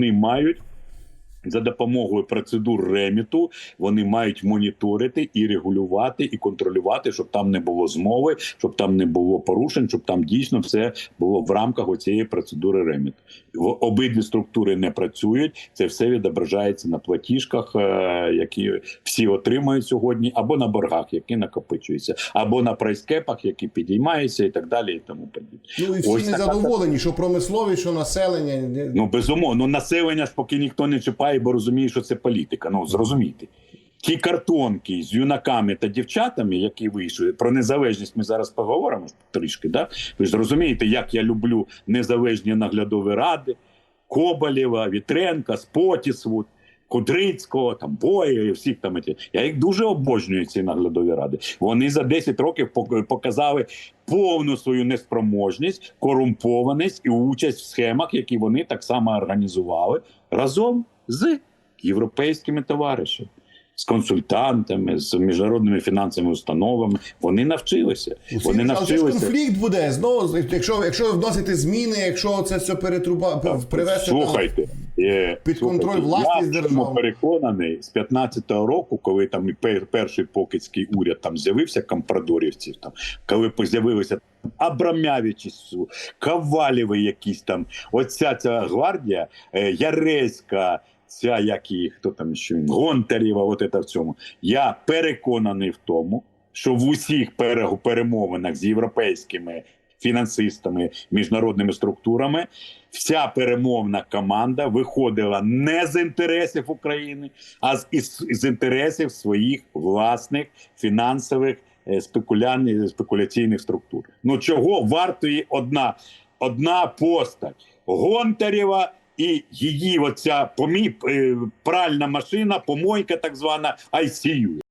вони мають. За допомогою процедур реміту вони мають моніторити і регулювати, і контролювати, щоб там не було змови, щоб там не було порушень, щоб там дійсно все було в рамках оцієї процедури реміту. В обидві структури не працюють. Це все відображається на платіжках, е, які всі отримують сьогодні, або на боргах, які накопичуються, або на прайскепах, які підіймаються, і так далі, і тому подібне. Ну і всі Ось така- незадоволені, що промисловість, що населення. Ну безумовно, ну населення ж поки ніхто не чіпає, бо розуміє, що це політика. Ну зрозумійте. Ті картонки з юнаками та дівчатами, які вийшли про незалежність, ми зараз поговоримо трішки. Да? Ви ж розумієте, як я люблю незалежні наглядові ради Коболєва, Вітренка, Спотісвуд, Кудрицького, там Боя всіх там. Я їх дуже обожнюю, ці наглядові ради. Вони за 10 років показали повну свою неспроможність, корумпованість і участь в схемах, які вони так само організували разом з європейськими товаришами. З консультантами, з міжнародними фінансовими установами вони навчилися. Усі- Вони але це ж конфлікт буде знову. Якщо, якщо вносити зміни, якщо це все перетруба привести Слухайте, е, під слухайте, контроль власність я держави. переконаний з 15-го року, коли там і перший покидський уряд там з'явився компрадорівців, там коли з'явилися Абрамявичі, Ковалєви якісь там, оця ця гвардія, е, Яреська. Ця як її, хто там ще він, Гонтарєва, от це в цьому. Я переконаний в тому, що в усіх пере- перемовинах з європейськими фінансистами, міжнародними структурами, вся перемовна команда виходила не з інтересів України, а з, із, з інтересів своїх власних фінансових е, спекуляційних структур. Ну чого вартує одна, одна постать Гонтарєва і її оця помі, е, пральна машина, помойка так звана ICU.